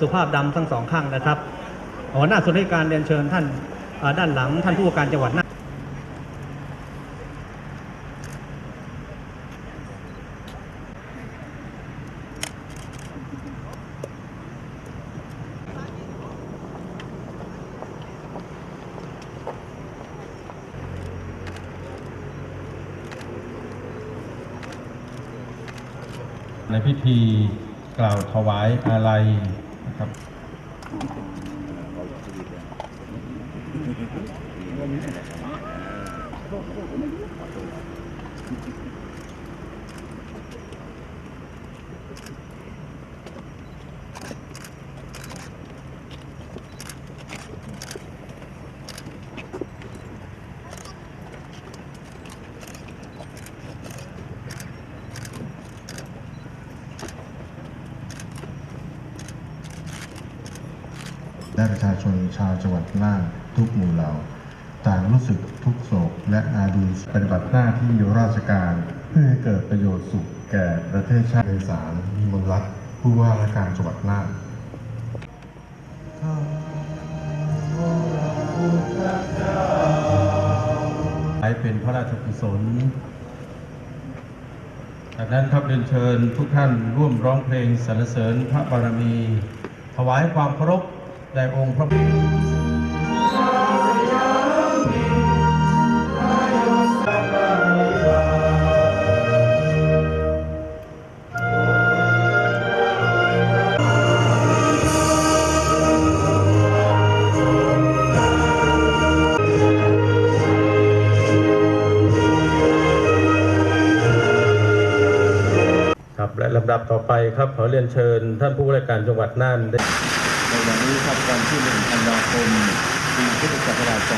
สุภาพดำทั้งสองข้างนะครับหัวหน้าส่วนราชการเรียนเชิญท่านด้านหลังท่านผู้ว่าการจังหวัดน่านในพิธีกล่าวถวายอาลัย ครับ และประชาชนชาวจังหวัดน่านทุกหมู่เหล่า ต่างรู้สึกทุกโศกและอาดีปฏิบัติหน้าที่ราชการ เพื่อให้เกิดประโยชน์สุขแก่ประเทศชาติในสารมีมลรัตน์ผู้ว่าราชการจังหวัดน่านให้เป็นพระราชกุศลจากนั้นครับเรียนเชิญทุกท่านร่วมร้องเพลงสรรเสริญพระบารมี ถวายความเคารพ แด่องค์พระครับและลำดับต่อไปครับขอเรียนเชิญท่านผู้ว่าราชการจังหวัดน่านได้ วันนี้ครับวันที่ 1 ธันวาคมปีพุทธศักราช